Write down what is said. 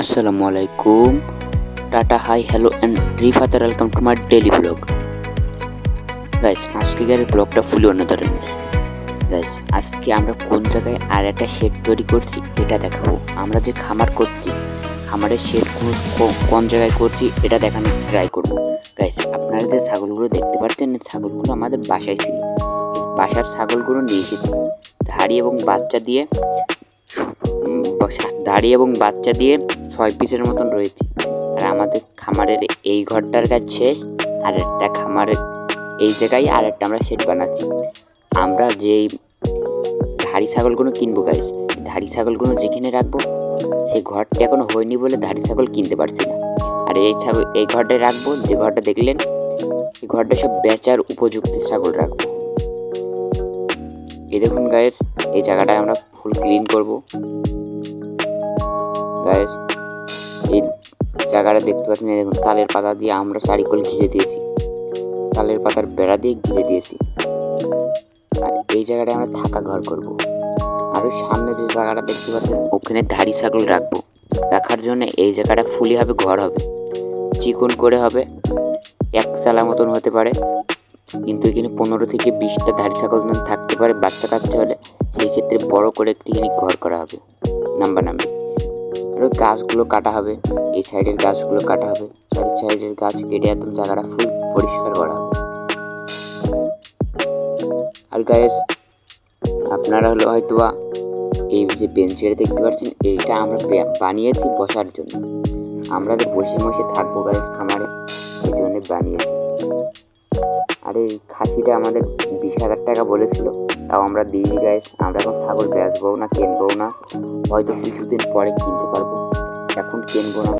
আসসালামু আলাইকুম tata hi hello and রিফাতার welcome to my daily vlog guys আজকে আজকের ব্লগটা ফুলি অন্য ধরনের। গাইজ আজকে আমরা কোন জায়গায় আর একটা শেড তৈরি করছি, এটা দেখাবো। আমরা যে খামার করছি, খামারের শেড কোন কোন জায়গায় করছি, এটা দেখানোর ট্রাই করব। গাইজ আপনারা যে ছাগলগুলো দেখতে পাচ্ছেন ছাগলগুলো আমাদের বাসায় ছিল। বাসার ছাগলগুলো নিয়ে এসেছি। ধাড়ি এবং বাচ্চা দিয়ে ধাড়ি এবং বাচ্চা দিয়ে ছয় পিসের মতন রয়েছে। আর আমাদের খামারের এই ঘরটার কাজ শেষ, আর একটা খামারের এই জায়গায় আর একটা আমরা সেট বানাচ্ছি। আমরা যেই ধাড়ি ছাগলগুলো কিনবো গাইস ধাড়ি ছাগলগুলো যেখানে রাখব, সেই ঘরটা এখনও হয়নি বলে ধাড়ি ছাগল কিনতে পারছি না। আর এই ছাগল, এই ঘরটায় রাখব, যে ঘরটা দেখলেন, এই ঘরটা সব বেচার উপযুক্ত ছাগল রাখব। এই দেখুন গাইস এই জায়গাটায় আমরা ফুল ক্লিন করব। গাইস এই জায়গাটা দেখতে পাচ্ছেন দেখুন, তালের পাতা দিয়ে আমরা চারিকোল ঘিরে দিয়েছি। তালের পাতার বেড়া দিয়ে ঘিরে দিয়েছি। আর এই জায়গাটায় আমরা থাকা ঘর করব। আর ওই সামনে যে জায়গাটা দেখতে পাচ্ছেন, ওখানে ধাড়ি ছাগল রাখব। রাখার জন্য এই জায়গাটা ফুলি হবে, ঘর হবে। চিকন করে হবে, এক চালা মতন হতে পারে। কিন্তু এখানে পনেরো থেকে বিশটা ধাড়ি ছাগল থাকতে পারে, বাচ্চা কাচ্চা হলে। সেই ক্ষেত্রে বড় করে একটিখানি ঘর করা হবে। Number number. আর গাছগুলো কাটা হবে। এই সাইডের গাছগুলো কাটা হবে। চারি সাইডের গাছ কেটে একদম জায়গাটা ফুল পরিষ্কার করা হবে। আর গায়ে আপনারা হলো হয়তো এই যে বেঞ্চের দেখতে পাচ্ছেন, এইটা আমরা বানিয়েছি বসার জন্য। আমরা তো বসে বসে থাকব গায়ে খামারে, এই জন্য বানিয়েছি। আর এই খাসিটা আমাদের বিশ হাজার টাকা বলেছিল। তাও আমরা দিইনি গাইস আমরা এখন ছাগল বেচবো না, কিনবও না। হয়তো কিছুদিন পরে কিনতে পারব। এখন কিনবো না।